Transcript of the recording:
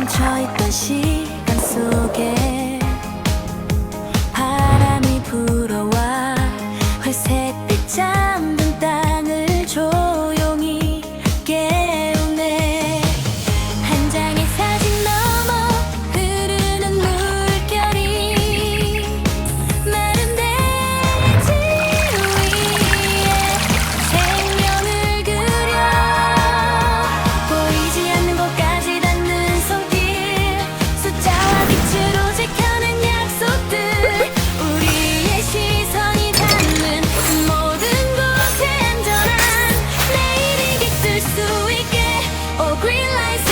멈춰있던 시간 속에 바람이 불어와 회색 빛자 Oh, green lights.